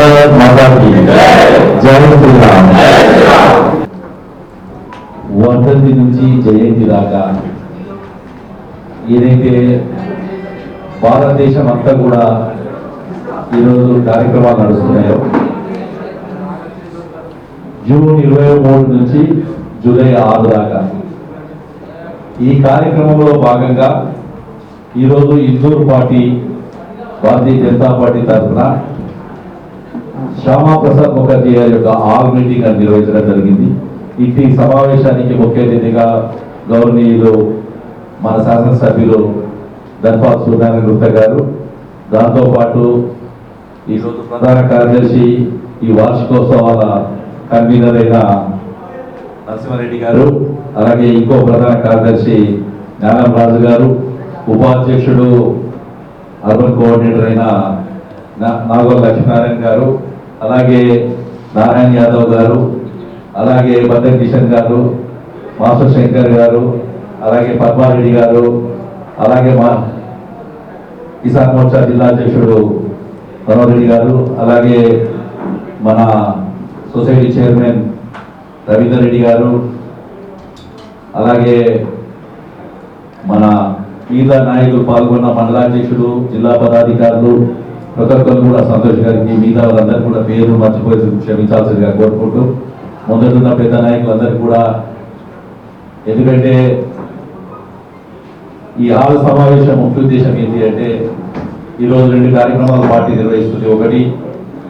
భారత్ మాతాకి జై శ్రీరామ్ వర్ధంతి నుంచి జయంతి దాకా ఏదైతే భారతదేశం అంతా కూడా ఈరోజు కార్యక్రమాలు నడుస్తున్నాయో జూన్ ఇరవై మూడు నుంచి జూలై ఆరు దాకా ఈ కార్యక్రమంలో భాగంగా ఈరోజు ఇందూరు పార్టీ భారతీయ జనతా పార్టీ తరఫున శ్యామా ప్రసాద్ ముఖర్జీ గారి యొక్క ఆల్ మీటింగ్ అని నిర్వహించడం జరిగింది. ఇట్టి సమావేశానికి ముఖ్య అతిథిగా గౌరవనీయులు మన శాసనసభ్యులు ధన్పాల్ సూర్యనారాయణ గుప్తా గారు. దాంతోపాటు ఈరోజు ప్రధాన కార్యదర్శి ఈ వార్షికోత్సవాల కన్వీనర్ అయిన నరసింహారెడ్డి గారు అలాగే ఇంకో ప్రధాన కార్యదర్శి జ్ఞానం రాజు గారు ఉపాధ్యక్షుడు అర్బన్ కోఆర్డినేటర్ అయిన నా- నాగోల్ లక్ష్మీనారాయణ గారు అలాగే నారాయణ యాదవ్ గారు అలాగే బద్దం కిషన్ గారు మాస్టర్ శంకర్ గారు అలాగే పద్మారెడ్డి గారు అలాగే మా కిసాన్ మోర్చా జిల్లా అధ్యక్షుడు మనోహరెడ్డి గారు అలాగే మన సొసైటీ చైర్మన్ రవీందర్ రెడ్డి గారు అలాగే మన మిగతా నాయకులు పాల్గొన్న మండలాధ్యక్షుడు జిల్లా పదాధికారులు ప్రతి ఒక్కరు కూడా సంతోష్ గారికి మిగతా వాళ్ళందరూ కూడా పేరు మర్చిపోయి క్షమించాల్సిందిగా కోరుకుంటూ ముందున్న పెద్ద నాయకులందరూ కూడా ఎందుకంటే ఈ ఆరు సమావేశం ముఖ్య ఉద్దేశం ఏంటి అంటే ఈరోజు రెండు కార్యక్రమాలు పార్టీ నిర్వహిస్తుంది. ఒకటి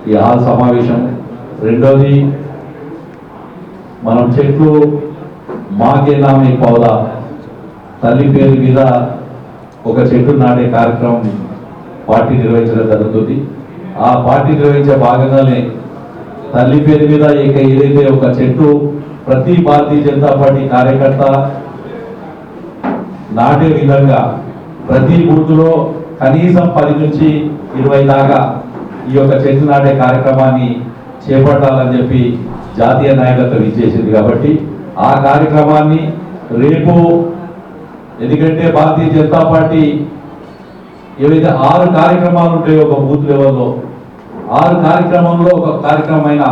ఈ ఆరు సమావేశం. రెండోది మనం చెట్లు మాకే నామే పౌదా తల్లి పేరు మీద ఒక చెట్టు నాటే కార్యక్రమం. పార్టీ నిర్వహించడం జరుగుతుంది ఆ పార్టీ నిర్వహించే భాగంగానే తల్లి పేరు మీద ఇక ఏదైతే ఒక చెట్టు ప్రతి భారతీయ జనతా పార్టీ కార్యకర్త నాటే విధంగా ప్రతి బూత్లో కనీసం పది నుంచి ఇరవై దాకా ఈ యొక్క చెట్టు నాటే కార్యక్రమాన్ని చేపట్టాలని చెప్పి జాతీయ నాయకత్వం ఇచ్చేసింది కాబట్టి ఆ కార్యక్రమాన్ని రేపు ఎందుకంటే భారతీయ జనతా పార్టీ ఏవైతే ఆరు కార్యక్రమాలు ఉంటాయో ఒక బూత్ లెవెల్లో ఆరు కార్యక్రమంలో ఒక కార్యక్రమమైన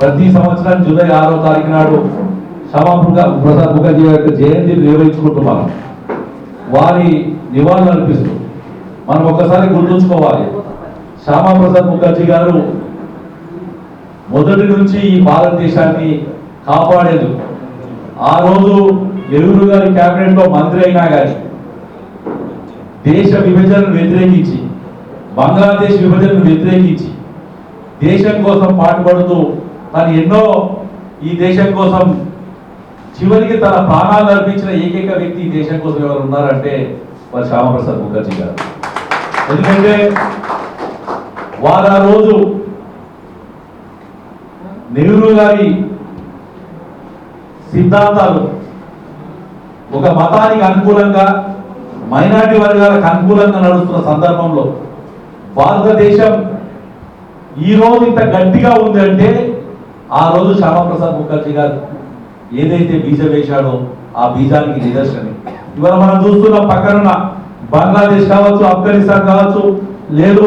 ప్రతి సంవత్సరం జూలై ఆరో తారీఖు నాడు శ్యామాపుర ప్రసాద్ ముఖర్జీ యొక్క జయంతి నిర్వహించుకుంటున్నారు వారి నివాళులు అర్పిస్తూ మనం ఒక్కసారి గుర్తుంచుకోవాలి. శ్యామాప్రసాద్ ముఖర్జీ గారు మొదటి నుంచి ఈ భారతదేశాన్ని కాపాడేది ఆ రోజు నెహ్రూ గారి క్యాబినెట్లో మంత్రి అయినా కానీ దేశ విభజనను వ్యతిరేకించి బంగ్లాదేశ్ విభజనను వ్యతిరేకించి దేశం కోసం పాటుపడుతూ తను ఎన్నో ఈ దేశం కోసం చివరికి తన ప్రాణాలు అర్పించిన ఏకైక వ్యక్తి ఈ దేశం కోసం ఎవరు ఉన్నారంటే వారు శ్యామప్రసాద్ ముఖర్జీ గారు. ఎందుకంటే వారు ఆ రోజు నెహ్రూ గారి సిద్ధాంతాలు ఒక మతానికి అనుకూలంగా మైనార్టీ వర్గాలకు అనుకూలంగా నడుస్తున్న సందర్భంలో భారతదేశం ఈ రోజు ఇంత గట్టిగా ఉంది అంటే ఆ రోజు శ్యామప్రసాద్ ముఖర్జీ గారు ఏదైతే బీజం వేశాడో ఆ బీజానికి నిదర్శనం. ఇవాళ మనం చూస్తున్న పక్కనున్న బంగ్లాదేశ్ కావచ్చు ఆఫ్ఘనిస్తాన్ కావచ్చు లేదు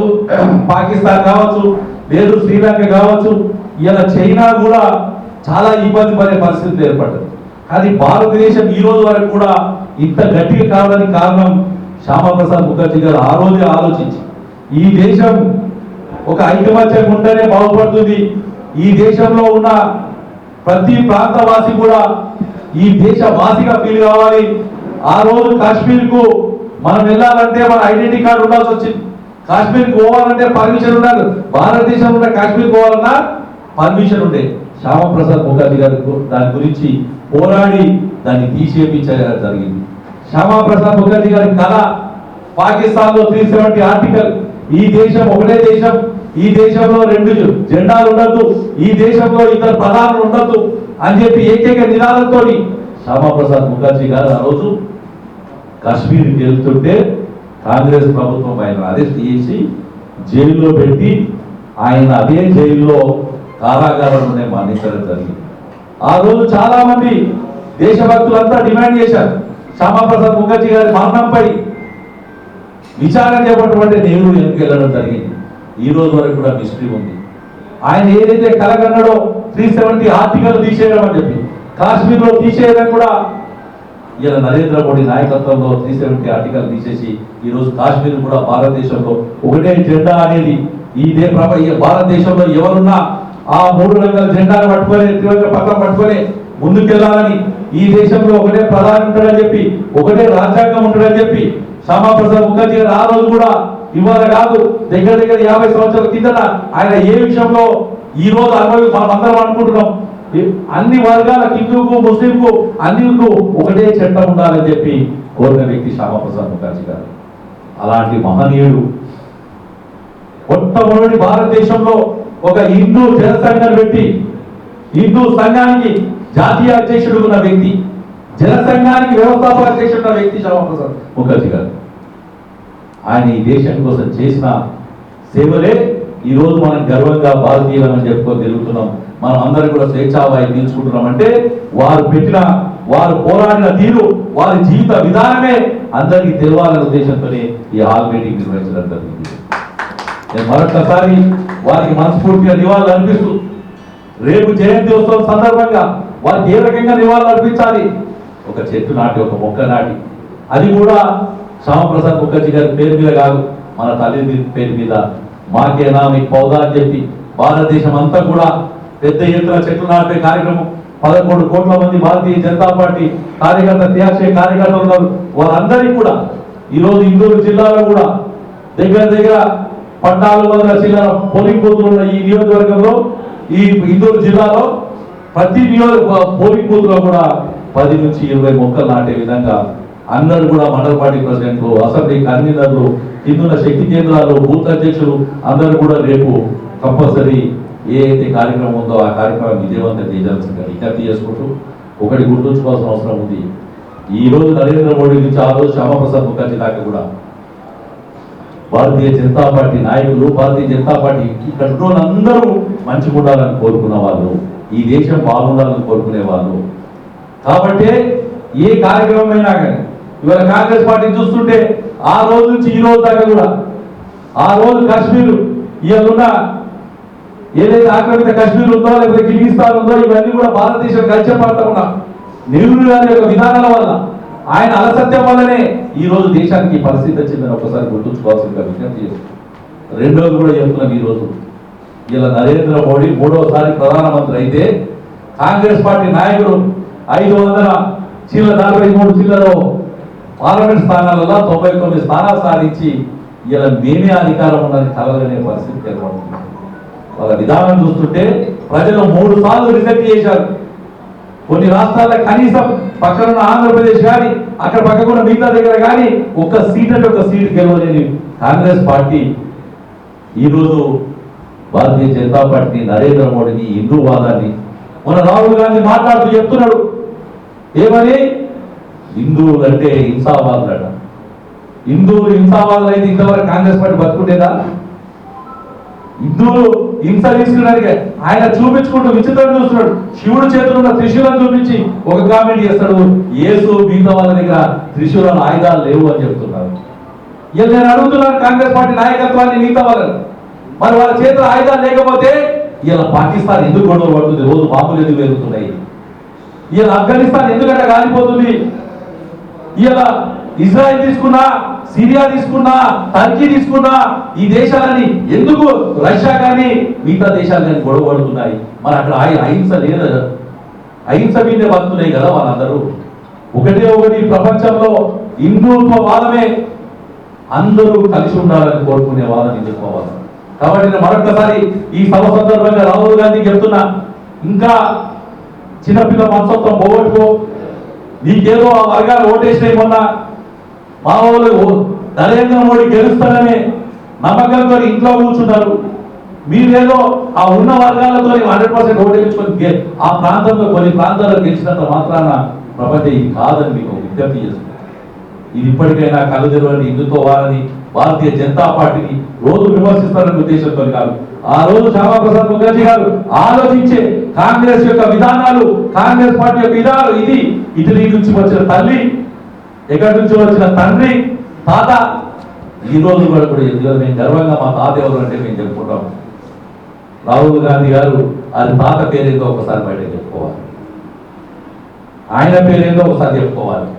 పాకిస్తాన్ కావచ్చు లేదు శ్రీలంక కావచ్చు ఇలా చైనా కూడా చాలా ఇబ్బంది పడే పరిస్థితి ఏర్పడ్డది కానీ భారతదేశం ఈ రోజు వరకు కూడా ఇంత గట్టిగా కావడానికి కారణం శ్యామప్రసాద్ ముఖర్జీ గారు. ఆ రోజే ఆలోచించి ఈ దేశం ఒక ఐకమత్యం ఉంటేనే బాగుపడుతుంది. ఈ దేశంలో ఉన్న ప్రతి ప్రాంతవాసి కూడా ఈ దేశ వాసిగా ఫీల్ కావాలి. ఆ రోజు కాశ్మీర్కు మనం వెళ్ళాలంటే మన ఐడెంటిటీ కార్డు ఉండాల్సి వచ్చింది. కాశ్మీర్ పోవాలంటే పర్మిషన్ ఉండాలి. భారతదేశంలో ఉన్న కాశ్మీర్ పోవాలన్నా పర్మిషన్ ఉండే. శ్యామప్రసాద్ ముఖర్జీ గారు దాని గురించి పోరాడి దాన్ని తీసేపించడం జరిగింది. శ్యామప్రసాద్ ముఖర్జీ గారి కళ పాకిస్తాన్లో త్రీ సెవెంటీ ఆర్టికల్ ఈ దేశం ఒకటే దేశం ఈ దేశంలో రెండు జెండాలు ఉండద్దు ఈ దేశంలో ఇద్దరు ప్రధానులు ఉండద్దు అని చెప్పి ఏకైక నినాదంతో శ్యామప్రసాద్ ముఖర్జీ గారు ఆ రోజు కాశ్మీర్కి వెళ్తుంటే కాంగ్రెస్ ప్రభుత్వం ఆయన అరెస్ట్ చేసి జైల్లో పెట్టి ఆయన అదే జైల్లో కారాగారంలోనే మరణించడం జరిగింది. ఆ రోజు చాలా మంది దేశభక్తులంతా డిమాండ్ చేశారు. శ్యామాప్రసాద్ ముఖర్జీ గారి మరణంపై విచారణ చేపట్టమంటే నేను వెళ్ళడం జరిగింది? ఈ రోజు వరకు కూడా మిస్టరీ ఉంది. ఆయన ఏదైతే కలగన్నాడో త్రీ సెవెంటీ ఆర్టికల్ తీసేయడం అని చెప్పి కాశ్మీర్లో తీసేయడం కూడా ఇలా నరేంద్ర మోడీ నాయకత్వంలో త్రీ సెవెంటీ ఆర్టికల్ తీసేసి ఈ రోజు కాశ్మీర్ కూడా భారతదేశంలో ఒకటే జెండా అనేది ఈ దే భారతదేశంలో ఎవరున్నా ఆ మూడు రంగుల జెండాను పట్టుకొని త్రివర్గ పక్కన పట్టుకొని ముందుకెళ్ళాలని ఈ దేశంలో ఒకటే ప్రధాని ఉంటాడని చెప్పి ఒకటే రాజ్యాంగం ఉంటాడని చెప్పి శ్యామాప్రసాద్ ముఖర్జీ గారు ఆ రోజు కూడా ఇవాళ కాదు దగ్గర దగ్గర యాభై సంవత్సరాల కిందట ఆయన ఏ విషయంలో ఈ రోజు అనుభవి మనం అందరం అనుకుంటున్నాం అన్ని వర్గాల హిందూకు ముస్లింకు అన్నికు ఒకటే చట్టం ఉండాలని చెప్పి కోరిన వ్యక్తి శ్యామాప్రసాద్ ముఖర్జీ గారు. అలాంటి మహనీయుడు. మొట్టమొదటి భారతదేశంలో ఒక హిందూ జనసంఘం పెట్టి హిందూ సంఘానికి జాతీయ అధ్యక్షుడు ఉన్న వ్యక్తి జనసంఘానికి వ్యవస్థాపక అధ్యక్షుడు ఉన్న వ్యక్తి శ్యామప్రసాద్ ముఖర్జీ గారు. ఆయన ఈ దేశం కోసం చేసిన సేవలే ఈ రోజు మనం గర్వంగా భారతీయులమని చెప్పుకోగలుగుతున్నాం. మనం అందరం కూడా స్వేచ్ఛావాయి పీల్చుకుంటున్నాం అంటే వారు పెట్టిన వారు పోరాడిన తీరు వారి జీవిత విధానమే అందరికీ తెలవాలనే ఉద్దేశంతోనే ఈ హాల్ మీటింగ్ నిర్వహించడం జరిగింది. నేను మరొకసారి వారికి మనస్ఫూర్తిగా నివాళులు అనిపిస్తూ రేపు జయంతి ఉత్సవం సందర్భంగా వారికి ఏ రకంగా నివాళులు అర్పించాలి? ఒక చెట్టు నాటి ఒక మొక్క నాటి. అది కూడా శ్యామప్రసాద్ ముఖర్జీ గారి పేరు మీద కాదు మన తల్లి పేరు మీద. మాకేనా మీకు పౌదా అని చెప్పి భారతదేశం అంతా కూడా పెద్ద ఎత్తున చెట్లు నాటే కార్యక్రమం. పదకొండు కోట్ల మంది భారతీయ జనతా పార్టీ కార్యకర్త త్యాగశయ కార్యకర్తలు ఉన్నారు వారందరికీ కూడా ఈరోజు ఇందూరు జిల్లాలో కూడా దగ్గర దగ్గర పద్నాలుగు వందల చిల్లర పోలింగ్ బూతులు ఉన్న ఈ నియోజకవర్గంలో ఈ ఇందూరు జిల్లాలో ప్రతి నియోజక పోలింగ్ బూత్లో కూడా పది నుంచి ఇరవై మొక్కలు నాటే విధంగా అందరూ కూడా మండల పార్టీ ప్రెసిడెంట్లు అసెంబ్లీ కన్వీనర్లు కిందున్న శక్తి కేంద్రాలు బూత్ అధ్యక్షులు అందరూ కూడా రేపు కంపల్సరీ ఏ అయితే కార్యక్రమం ఉందో ఆ కార్యక్రమం విజయవంతం చేయాల్సిందిగా విజ్ఞప్తి చేసుకుంటూ ఒకటి గుర్తుంచుకోవాల్సిన అవసరం ఉంది. ఈ రోజు నరేంద్ర మోడీ నుంచి ఆ రోజు శ్యామప్రసాద్ ముఖర్జీ దాకా కూడా భారతీయ జనతా పార్టీ నాయకులు భారతీయ జనతా పార్టీ కంట్రోల్ అందరూ వాళ్ళందరూ మంచిగా ఉండాలని కోరుకున్న వాళ్ళు. ఈ దేశం బాగుండాలని కోరుకునే వాళ్ళు కాబట్టి ఏ కార్యక్రమం అయినా కానీ ఇవాళ కాంగ్రెస్ పార్టీ చూస్తుంటే ఆ రోజు నుంచి ఈ రోజు దాకా కూడా ఆ రోజు కాశ్మీర్ ఇవాళ ఏదైతే ఆక్రమిత కాశ్మీర్ ఉందో లేకపోతే కిర్గిస్తాన్ ఉందో ఇవన్నీ కూడా భారతదేశం కల్చర్ పడతామన్నా నెహ్రూ గారి యొక్క విధానాల వల్ల ఆయన అలసత్యం వల్లనే ఈ రోజు దేశానికి ఈ పరిస్థితి వచ్చిందని ఒకసారి గుర్తుంచుకోవాల్సిందిగా విజ్ఞప్తి చేస్తున్నాను. రెండోది కూడా చెప్తున్నాం ఈ రోజు. ఇలా నరేంద్ర మోడీ మూడోసారి ప్రధానమంత్రి అయితే కాంగ్రెస్ పార్టీ నాయకులు ఐదు వందల చిల్ల నలభై మూడు చిల్లలో పార్లమెంట్ స్థానాలలో తొంభై తొమ్మిది స్థానాలు సాధించి ఇలా మేమే అధికారం ఉన్నది కలగనే పరిస్థితి ఏర్పడుతుంది వాళ్ళ విధానం చూస్తుంటే ప్రజలు మూడు సార్లు రిజెక్ట్ చేశారు. కొన్ని రాష్ట్రాల్లో కనీసం పక్కనున్న ఆంధ్రప్రదేశ్ కానీ అక్కడ పక్కకున్న మిగతా దగ్గర కానీ ఒక్క సీట్ అంటే ఒక సీట్ గెలవలేని కాంగ్రెస్ పార్టీ ఈరోజు భారతీయ జనతా పార్టీ నరేంద్ర మోడీని హిందూ వాదాన్ని మన రాహుల్ గాంధీ మాట్లాడుతూ చెప్తున్నాడు. ఏమని? హిందువులు అంటే హింసావాదులట. హిందువులు హింసావాదులు అయితే ఇంతవరకు కాంగ్రెస్ పార్టీ బతుకుంటేదా హిందువులు హింస తీసుకున్నానికి ఆయన చూపించుకుంటూ విచిత్రం చూస్తున్నాడు. శివుడు చేతులు ఉన్న త్రిశూలం చూపించి ఒక కామెంట్ చేస్తాడు. ఏసు మిగతా వాళ్ళ దగ్గర త్రిశూలం ఆయుధాలు లేవు అని చెప్తున్నారు. ఇలా నేను అడుగుతున్నాను కాంగ్రెస్ పార్టీ నాయకత్వాన్ని మిగతా వాళ్ళని. మరి వాళ్ళ చేతిలో ఆయుధాలు లేకపోతే ఇలా పాకిస్తాన్ ఎందుకు గొడవ పడుతుంది? రోజు బాంబులు ఎందుకు పెరుగుతున్నాయి ఇలా ఆఫ్ఘనిస్తాన్ ఎందుకంటే కాలిపోతుంది ఇలా ఇజ్రాయెల్ తీసుకున్నా సిరియా తీసుకున్నా టర్కీ తీసుకున్నా ఈ దేశాలని ఎందుకు రష్యా కానీ మిగతా దేశాలు కానీ గొడవ పడుతున్నాయి? మరి అక్కడ అహింస లేదు? అహింస మీదే బతుకున్నాయి కదా వాళ్ళందరూ. ఒకటే ఒకటి ప్రపంచంలో హిందుత్వ వాదమే. అందరూ కలిసి ఉండాలని కోరుకునే వాళ్ళని హిందుత్వ వాదం కాబట్టి నేను మరొకసారి ఈ సభ సందర్భంగా రాహుల్ గాంధీ చెప్తున్నా ఇంకా చిన్నపిల్ల మనసత్వం పోగొట్టుకో. నీకేదో ఆ వర్గాలు ఓటేసినాయి మొన్న. మా వాళ్ళు నరేంద్ర మోడీ గెలుస్తారనే నమ్మకంతో ఇంట్లో కూర్చున్నారు మీరేదో ఆ ఉన్న వర్గాలతో హండ్రెడ్ పర్సెంట్ ఓటేసుకొని ఆ ప్రాంతంలో కొన్ని ప్రాంతాల్లో గెలిచినంత మాత్రాన ప్రపంచం ఇది కాదని మీకు విజ్ఞప్తి చేస్తుంది ఇది ఇప్పటికైనా కళ్ళు తెరవని హిందుత్వ వారని భారతీయ జనతా పార్టీని రోజు విమర్శిస్తారనే ఉద్దేశంతో కాదు. ఆ రోజు శ్యామాప్రసాద్ ముఖర్జీ గారు ఆలోచించే కాంగ్రెస్ యొక్క విధానాలు కాంగ్రెస్ పార్టీ యొక్క విధానాలు ఇది. ఇటలీ నుంచి వచ్చిన తల్లి ఎక్కడి నుంచి వచ్చిన తండ్రి తాత. ఈ రోజు కూడా కూడా ఎందుకంటే మేము గర్వంగా మా తాత ఎవరు అంటే మేము చెప్పుకుంటాం. రాహుల్ గాంధీ గారు అది తాత పేరేందో ఒకసారి బయట చెప్పుకోవాలి. ఆయన పేరేందో ఒకసారి చెప్పుకోవాలి.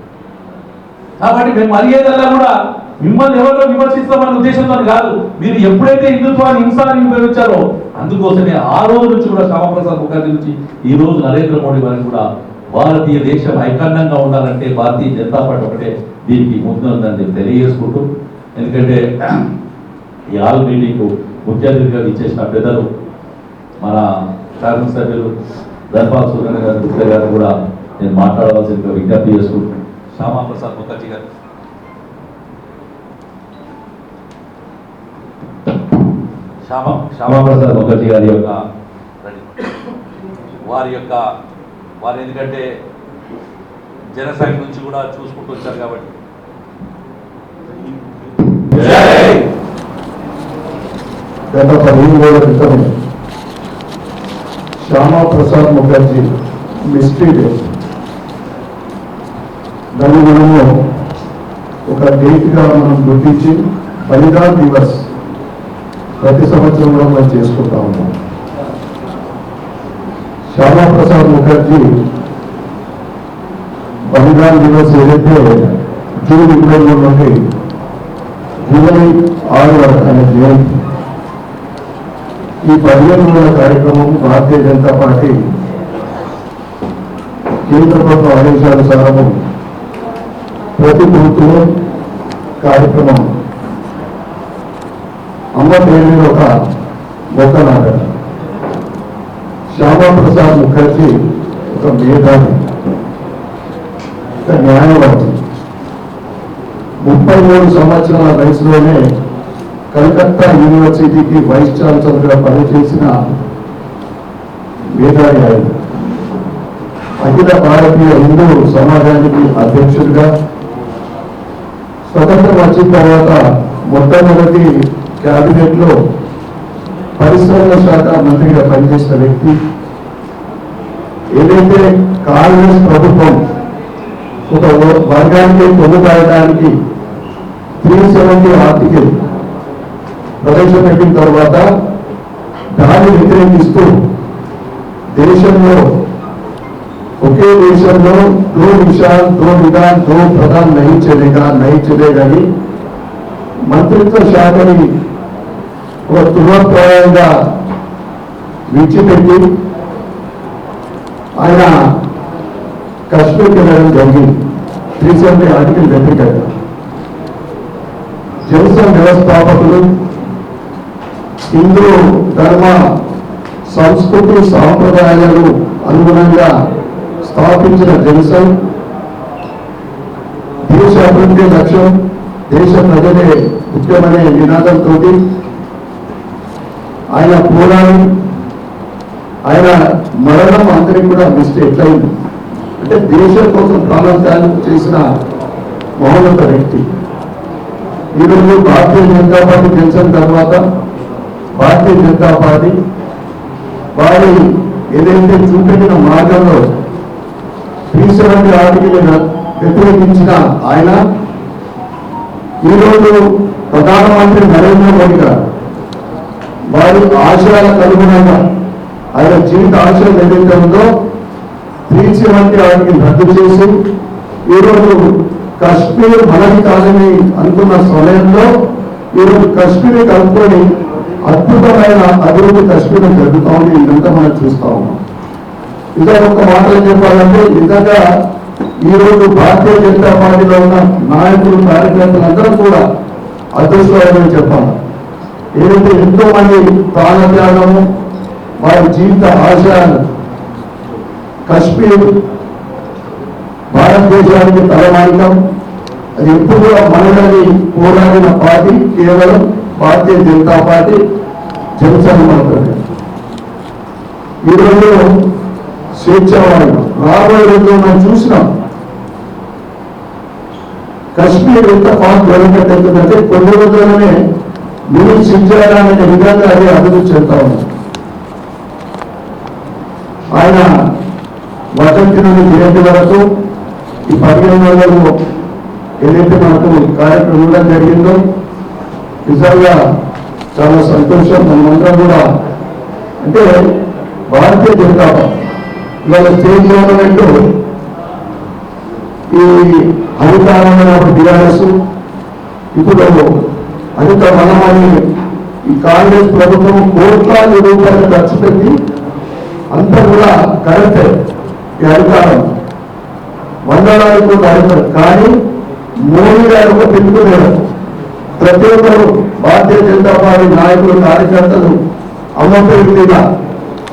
కాబట్టి మేము మర్యాదల్లా కూడా మిమ్మల్ని ఎవరో విమర్శిస్తామన్న ఉద్దేశంతో కాదు. మీరు ఎప్పుడైతే హిందుత్వాన్ని హింసాన్ని ఉపయోగించారో అందుకోసమే ఆ రోజు నుంచి కూడా శ్యామప్రసాద్ ముఖర్జీ నుంచి ఈ రోజు నరేంద్ర మోడీ వారిని కూడా భారతీయ దేశం ఐకాండంగా ఉండాలంటే భారతీయ జనతా పార్టీ ఒకటే దీనికి ముందుందని తెలియజేసుకుంటూ ఎందుకంటే ఈ ఆల్ మీటింగ్ ముఖ్య అతిథిగా ఇచ్చేసిన పెద్దలు మన శాసనసభ్యులు ధర్పాల్ సూర్యన గారు గుప్తా గారు కూడా నేను మాట్లాడవలసిందిగా విజ్ఞప్తి చేసుకుంటున్నాను శ్యామాప్రసాద్ ముఖర్జీ గారు. శ్యామ శ్యామాప్రసాద్ ముఖర్జీ గారి యొక్క వారి యొక్క వారు ఎందుకంటే జనసంఘ నుంచి కూడా చూసుకుంటూ వచ్చారు కాబట్టి. గత పదిహేను రోజుల క్రితం శ్యామా ప్రసాద్ ముఖర్జీ మిస్ట్రీ డే. దాన్ని మనము ఒక డేట్గా మనం గుర్తించి బలిదాన్ దివస్ ప్రతి సంవత్సరం కూడా మనం చేసుకుంటా ఉన్నాం. శ్యామాప్రసాద్ ముఖర్జీ బలిదాన్ దివస్ ఏదైతే జూన్ ఇరవై మూడు నుండి జూలై ఆరు వరకు అనే జయంతి ఈ పదిహేను రోజుల కార్యక్రమం భారతీయ జనతా పార్టీ కేంద్ర ప్రభుత్వ ఆదేశానుసారము ప్రతి ప్రభుత్వం కార్యక్రమం అమ్మ పేరు మీద ఒక మొక్క నాటడం శ్యామా ప్రసాద్ ముఖర్జీ ఒక మేధావి. ఒక న్యాయవాది. ముప్పై మూడు సంవత్సరాల వయసులోనే కలకత్తా యూనివర్సిటీకి వైస్ ఛాన్సలర్గా పనిచేసిన మేధావి ఆయన. అఖిల భారతీయ హిందూ సమాజానికి అధ్యక్షుడిగా స్వతంత్రం వచ్చిన తర్వాత మొట్టమొదటి క్యాబినెట్లో పరిశ్రమల శాఖ మంత్రిగా పనిచేసిన వ్యక్తి ఏదైతే కాంగ్రెస్ ప్రభుత్వం ఒక వర్గానికి పొందుపడటానికి త్రీ సెవెంటీ ఆర్టికల్ ప్రవేశపెట్టిన తర్వాత దాన్ని వ్యతిరేకిస్తూ దేశంలో ఒకే దేశంలో దో నిషాన్ దో విధాన్ దో ప్రధాన్ నహీ చలేగా నహీ చలేగని మంత్రిత్వ శాఖని ఒక తులప్రాయంగా విడిచిపెట్టి ఆయన కశ్మీర్కి వెళ్ళడం జరిగింది. త్రీ సెవెంటీ ఆర్టికల్ వ్యతిరేకంగా జనసేన వ్యవస్థాపకులు హిందూ ధర్మ సంస్కృతి సాంప్రదాయాలకు అనుగుణంగా స్థాపించిన జనసంఘ్ దేశ అభివృద్ధి లక్ష్యం దేశ ప్రజలే ముఖ్యమనే నినాదంతో ఆయన పోరాడి ఆయన మరణం అందరికి కూడా మిస్టేక్ ఎట్లయింది? అంటే దేశం కోసం ప్రాణత్యాగం చేసిన మహోన్నత వ్యక్తి. ఈరోజు భారతీయ జనతా పార్టీ గెలిచిన తర్వాత భారతీయ జనతా పార్టీ వారి ఏదైతే చూపెట్టిన మార్గంలో త్రీ సెవెంటీ వ్యతిరేకించిన ఆయన ఈరోజు ప్రధానమంత్రి నరేంద్ర మోడీ గారు వారి ఆశయాలకు అనుగుణంగా ఆయన జీవిత ఆశయం ఏదైతే ఉందో వంటి సెవెంటీ రద్దు చేసి ఈరోజు కశ్మీర్ మనది కాదని అనుకున్న సమయంలో ఈరోజు కశ్మీర్ కలుపుకొని అద్భుతమైన అభివృద్ధి కశ్మీర్ జరుగుతా ఉంది ఇదంతా మనం చూస్తా ఉన్నాం. ఇంకా ఒక మాటలు చెప్పాలంటే నిజంగా ఈ రోజు భారతీయ జనతా పార్టీలో ఉన్న నాయకులు కార్యకర్తలు అందరూ కూడా అదృష్టమని చెప్పాలి. ఏదైతే ఎంతో మంది ప్రాణత్యాగము వారి జీవిత ఆశయాలు కశ్మీర్ భారతదేశానికి తలమానికం అది ఎప్పుడు కూడా మనదని పోరాడిన పార్టీ కేవలం భారతీయ జనతా పార్టీ జనసేన మాత్రమే ఈరోజు స్వేచ్ఛావాయుడు రాబోయే రోజుల్లో మనం చూసినాం. కశ్మీర్ ఎంత ఫాస్ట్ డెవలప్మెంట్ అవుతుందంటే కొన్ని రోజులనే మినీ సింజారా అనే విధంగా అది అభివృద్ధి చెందుతా ఉంది ఆయన వసంతి నుండి జయంతి వరకు ఈ పదిహేను రోజులు ఏదైతే మనకు కార్యక్రమం ఉండడం జరిగిందో నిజంగా చాలా సంతోషం. మనమంతా కూడా అంటే భారతీయ జనతా ఇవాళ స్టేట్ గవర్నమెంట్ ఈ అధికారమైన టీఆర్ఎస్ ఇప్పుడు అందుకే మనమని ఈ కాంగ్రెస్ ప్రభుత్వం కోట్లాది రూపాయలు ఖర్చు పెట్టి అంతా కూడా కరెక్టే ఈ అధికారం. వందలాది కూడా అధికారం. కానీ మోడీ గారు ఒక పిలుపులేరు ప్రతి ఒక్కరు భారతీయ జనతా పార్టీ నాయకులు కార్యకర్తలు అమ్మపేరు మీద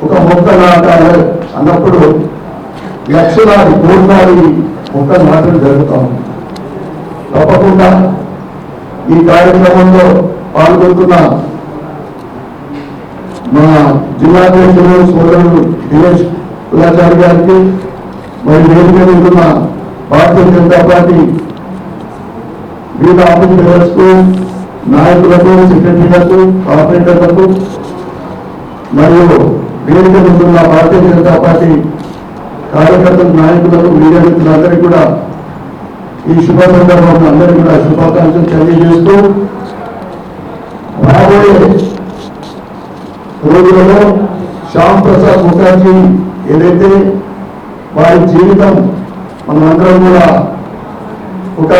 ఒక మొక్క నాటాలి అన్నప్పుడు లక్షలాది కోట్లాది మొక్కలు నాటలు జరుగుతాం తప్పకుండా ఈ కార్యక్రమంలో పాల్గొంటున్న మా జిల్లా అధ్యక్షులు సోదరుడు దినేష్ కులాచారి గారికి మరి వేదిక ఉన్న భారతీయ జనతా పార్టీ వివిధ ఆఫీస్ మెంబర్స్కు నాయకులకు సెక్రటరీలకు కార్పొరేటర్లకు మరియు వేదిక ఉంటున్న భారతీయ జనతా పార్టీ కార్యకర్తలు నాయకులకు మీడియా మిత్రులందరికీ కూడా ఈ శుభ సందర్భంలో అందరికీ కూడా శుభాకాంక్షలు తెలియజేస్తూ రాబోయే రోజులలో శ్యామ్ ప్రసాద్ ముఖర్జీ ఏదైతే వారి జీవితం మనమందరం కూడా ఒక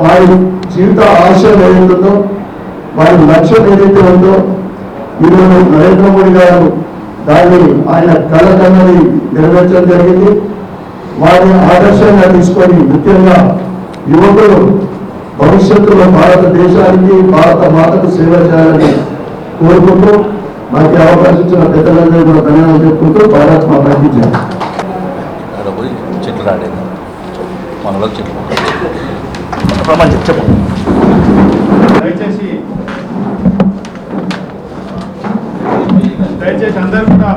వారి జీవిత ఆశయం ఏదైతుందో వారి లక్ష్యం ఏదైతే ఉందో ఈరోజు నరేంద్ర మోడీ గారు దాన్ని ఆయన కళ కన్నది నెరవేర్చడం జరిగింది. వారిని ఆదర్శంగా తీసుకొని ముఖ్యంగా యువకులు భవిష్యత్తులో భారతదేశానికి భారత మాతకు సేవ చేయాలని కోరుకుంటూ ఈ అవకాశం ఇచ్చిన పెద్దలందరూ కూడా ధన్యవాదాలు చెప్పుకుంటూ భారత్ అక్కడ పోయి చెట్లు రాడేది. మనలో చెప్పు. దయచేసి దయచేసి అందరూ కూడా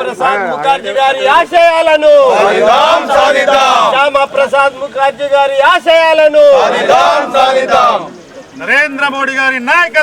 ప్రసాద్ ముఖర్జీ గారి ఆశయాలను. శ్యామ ప్రసాద్ ముఖర్జీ గారి ఆశయాలను. నరేంద్ర మోడీ గారి నాయకత్వం